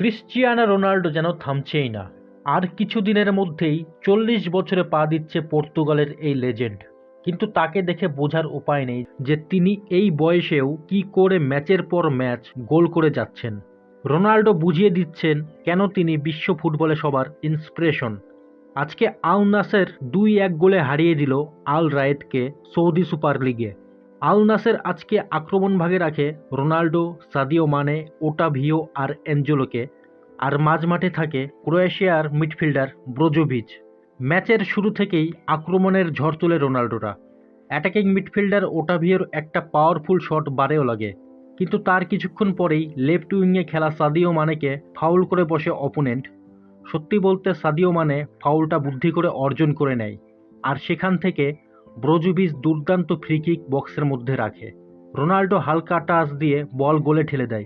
Cristiano Ronaldo যেন থামছেই না। আর কিছুদিনের মধ্যেই চল্লিশ বছরে পা দিচ্ছে পর্তুগালের এই লেজেন্ড। কিন্তু তাকে দেখে বোঝার উপায় নেই যে তিনি এই বয়সেও কি করে ম্যাচের পর ম্যাচ গোল করে যাচ্ছেন। রোনাল্ডো বুঝিয়ে দিচ্ছেন কেন তিনি বিশ্ব ফুটবলে সবার ইন্সপিরেশন। আজকে আউনাসের দুই এক গোলে হারিয়ে দিল আল রায়েতকে সৌদি সুপার লিগে। আল নাসের আজকে আক্রমণ ভাগে রাখে রোনাল্ডো, সাদিও মানে ওটাভিও আর অ্যাঞ্জেলোকে আর মাঝমাঠে থাকে ক্রোয়েশিয়ার মিডফিল্ডার ব্রোজোভিচ। ম্যাচের শুরু থেকেই আক্রমণের ঝড় তোলে রোনাল্ডোরা। অ্যাটাকিং মিডফিল্ডার ওটাভিওর একটা পাওয়ারফুল শট বারেও লাগে। কিন্তু তার কিছুক্ষণ পরেই লেফট উইংয়ে খেলা সাদিও মানেকে ফাউল করে বসে অপোনেন্ট। সত্যি বলতে, সাদিও মানে ফাউলটা বুদ্ধি করে অর্জন করে নেয়। আর সেখান থেকে ব্রোজোভিচ দুর্দান্ত ফ্রিকিক বক্সের মধ্যে রাখে। রোনাল্ডো হালকা টাচ দিয়ে বল গোলে ঠেলে দেয়।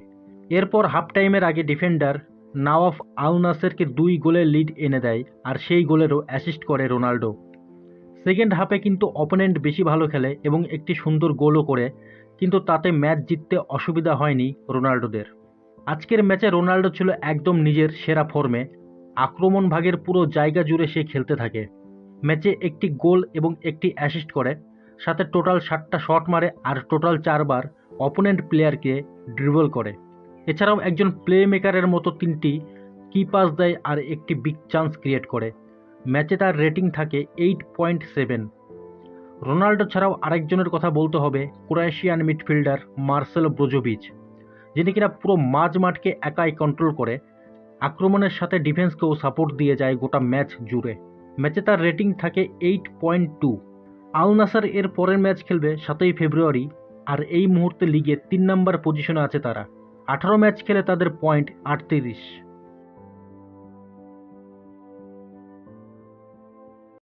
এরপর হাফ টাইমের আগে ডিফেন্ডার নাওয়াফ আল নাসেরকে দুই গোলের লিড এনে দেয় আর সেই গোলেরও অ্যাসিস্ট করে রোনাল্ডো। সেকেন্ড হাফে কিন্তু অপোনেন্ট বেশি ভালো খেলে এবং একটি সুন্দর গোলও করে, কিন্তু তাতে ম্যাচ জিততে অসুবিধা হয়নি রোনাল্ডোদের। আজকের ম্যাচে রোনাল্ডো ছিল একদম নিজের সেরা ফর্মে আক্রমণ ভাগের পুরো জায়গা জুড়ে সে খেলতে থাকে। ম্যাচে একটি গোল এবং একটি অ্যাসিস্ট করে, সাথে টোটাল সাতটা শট মারে আর টোটাল চারবার অপোনেন্ট প্লেয়ারকে ড্রিবল করে। এছাড়াও একজন প্লে মেকারের মতো তিনটি কি পাস দেয় আর একটি বিগ চান্স ক্রিয়েট করে। ম্যাচে তার রেটিং থাকে এইট পয়েন্ট সেভেন রোনাল্ডো ছাড়াও আরেকজনের কথা বলতে হবে, ক্রোয়েশিয়ান মিডফিল্ডার মার্সেল ব্রোজোভিচ, যিনি কিনা পুরো মাঝ মাঠকে একাই কন্ট্রোল করে, আক্রমণের সাথে ডিফেন্সকেও সাপোর্ট দিয়ে যায় গোটা ম্যাচ জুড়ে। ম্যাচে তার রেটিং থাকে এইট পয়েন্ট টু আল নাসার এর পরের ম্যাচ খেলবে সাতই ফেব্রুয়ারি, আর এই মুহূর্তে লিগে তিন নম্বর পজিশনে আছে তারা। আঠারো ম্যাচ খেলে তাদের পয়েন্ট আটত্রিশ।